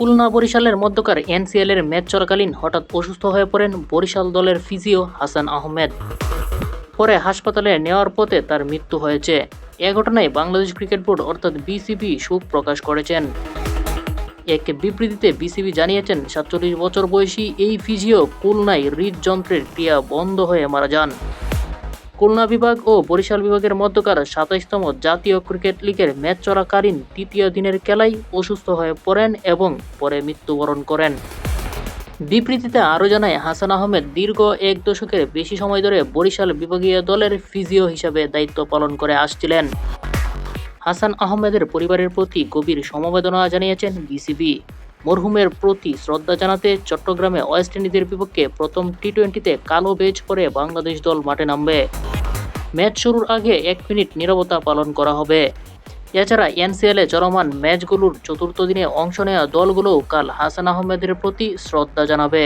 খুলনা বরিশালের মধ্যকার এনসিএল এর ম্যাচ চলাকালীন হঠাৎ অসুস্থ হয়ে পড়েন বরিশাল দলের ফিজিও হাসান আহমেদ। পরে হাসপাতালে নেওয়ার পথে তার মৃত্যু হয়েছে। এ ঘটনায় বাংলাদেশ ক্রিকেট বোর্ড অর্থাৎ বিসিবি শোক প্রকাশ করেছেন। এক বিবৃতিতে বিসিবি জানিয়েছেন, সাতচল্লিশ বছর বয়সী এই ফিজিও খুলনায় হৃদযন্ত্রের ক্রিয়া বন্ধ হয়ে মারা যান। খুলনা বিভাগ ও বরিশাল বিভাগের মধ্যকার সাতাইশতম জাতীয় ক্রিকেট লিগের ম্যাচ চলাকালীন তৃতীয় দিনের খেলায় অসুস্থ হয়ে পড়েন এবং পরে মৃত্যুবরণ করেন। বিবৃতিতে আরও জানায়, হাসান আহমেদ দীর্ঘ এক দশকের বেশি সময় ধরে বরিশাল বিভাগীয় দলের ফিজিও হিসাবে দায়িত্ব পালন করে আসছিলেন। হাসান আহমেদের পরিবারের প্রতি গভীর সমবেদনা জানিয়েছেন বিসিবি। মরহুমের প্রতি শ্রদ্ধা জানাতে চট্টগ্রামে ওয়েস্ট ইন্ডিজের বিপক্ষে প্রথম টি টোয়েন্টিতে কালো বেজ পরে বাংলাদেশ দল মাঠে নামবে। ম্যাচ শুরুর আগে এক মিনিট নিরবতা পালন করা হবে। এছাড়া এনসিএলে চলমান ম্যাচগুলোর চতুর্থ দিনে অংশ নেওয়া দলগুলোও কাল হাসান আহমেদের প্রতি শ্রদ্ধা জানাবে।